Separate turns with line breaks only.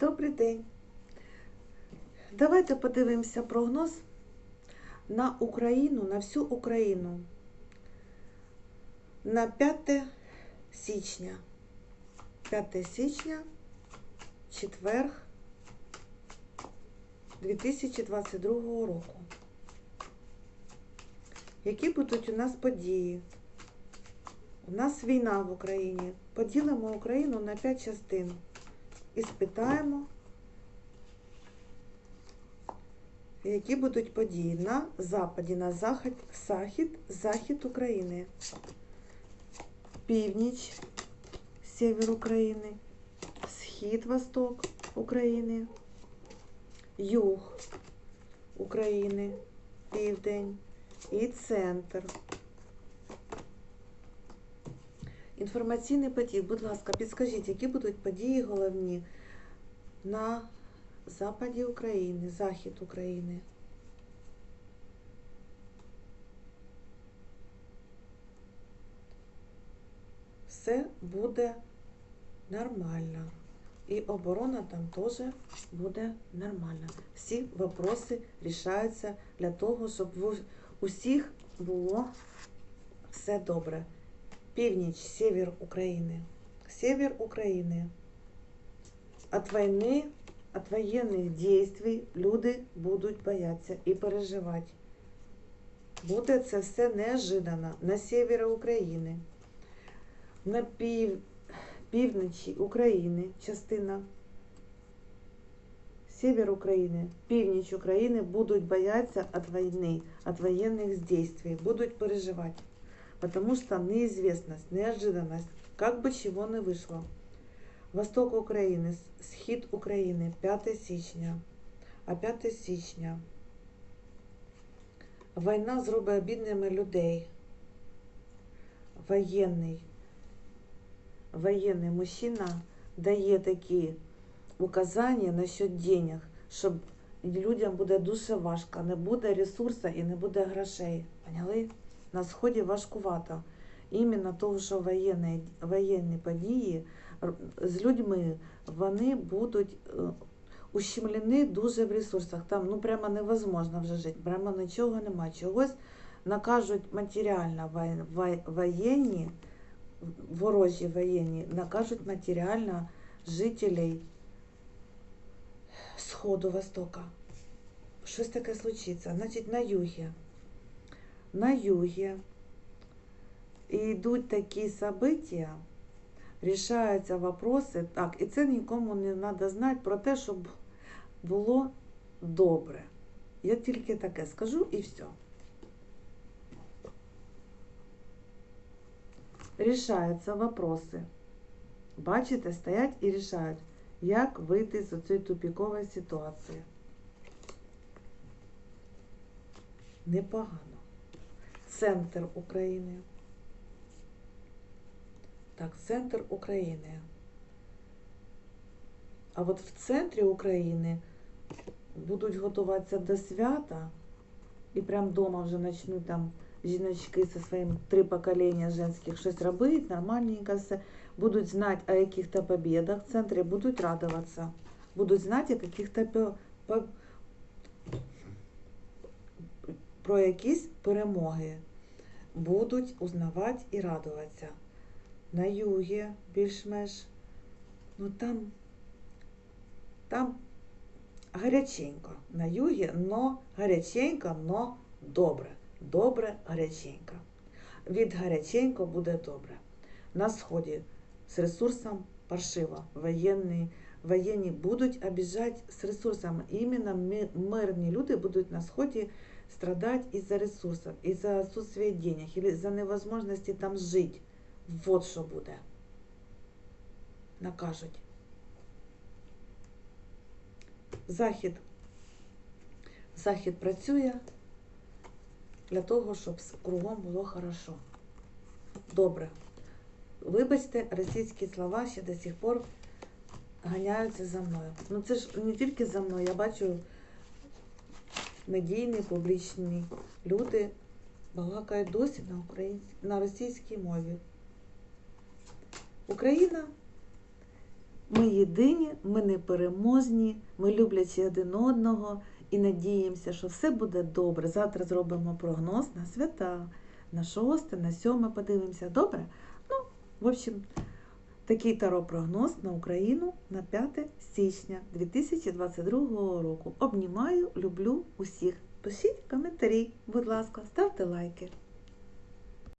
Добрий день. Давайте подивимося прогноз на Україну, на всю Україну на 5 січня. 5 січня, четверг 2022 року. Які будуть у нас події? У нас війна в Україні. Поділимо Україну на 5 частин і спитаємо, які будуть події на Западі, на захід, захід, захід України, північ, север України, схід, восток України, юг України, південь і центр. Інформаційний потік, будь ласка, підскажіть, які будуть події головні на западі України, захід України? Все буде нормально. І оборона там теж буде нормальна. Всі вопроси рішаються для того, щоб в усіх було все добре. Північ, север України. Север України. От війни, от воєнних дій люди будуть боятися і переживати. Буде це все неожиданно на севері України, на пів, півночі України, частина. Север України, північ України будуть боятися від війни, від воєнних дій, будуть переживати. Потому что неизвестность, неожиданность, как бы чего не вышло. Восток України, схід України, 5 січня. А 5 січня війна зробить бідними людей. Воєнний. Воєнний мужчина дає такі указання насчет денег, щоб людям буде дуже важко, не буде ресурсу і не буде грошей. Поняли? На сході важкувато. Іменно того, що воєнні, воєнні події з людьми вони будуть ущемлені дуже в ресурсах. Там ну прямо невозможно вже жити, прямо нічого нема. Чогось накажуть матеріально воєнні, ворожі воєнні, накажуть матеріально жителей Сходу Востока. Щось таке случиться. Значить, на югі на юге. І йдуть такі события, рішаються вопроси. Так, і це нікому не треба знати про те, щоб було добре. Я тільки таке скажу і все. Рішаються вопроси. Бачите, стоять і рішають, як вийти з цієї тупікової ситуації. Непогано центр України. Так, центр України. А от в центрі України будуть готуватися до свята, і прям вдома вже почнуть там жіночки зі своїм три покоління женських щось робити, нормальненько все. Будуть знати о яких-то победах в центрі, будуть радуватися. Будуть знати о каких-то про якісь перемоги будуть узнавати і радуватися. На югі більш-менш, ну там, там гаряченько. На югі, но гаряченько, но добре. Добре, гаряченько. Від гаряченько буде добре. На сході з ресурсом паршиво. Воєнні, воєнні будуть обіжати з ресурсами. Іменно мирні люди будуть на сході страдать из-за ресурсов, из-за отсутствия денег или из-за невозможности там жить. Вот що буде. Накажуть. Захід. Захід працює для того, щоб кругом було хорошо. Добре. Вибачте, російські слова ще до сих пор ганяються за мною. Ну це ж не тільки за мною, я бачу медійні, публічні люди балакають досі на українській, на російській мові. Україна Ми єдині, ми непереможні, ми люблячи один одного і надіємося, що все буде добре. Завтра зробимо прогноз на свята, на шосте, на сьоме подивимося. Добре? Ну, в общем, такий таро-прогноз на Україну на 5 січня 2022 року. Обнімаю, люблю усіх. Пишіть коментарі, будь ласка, ставте лайки.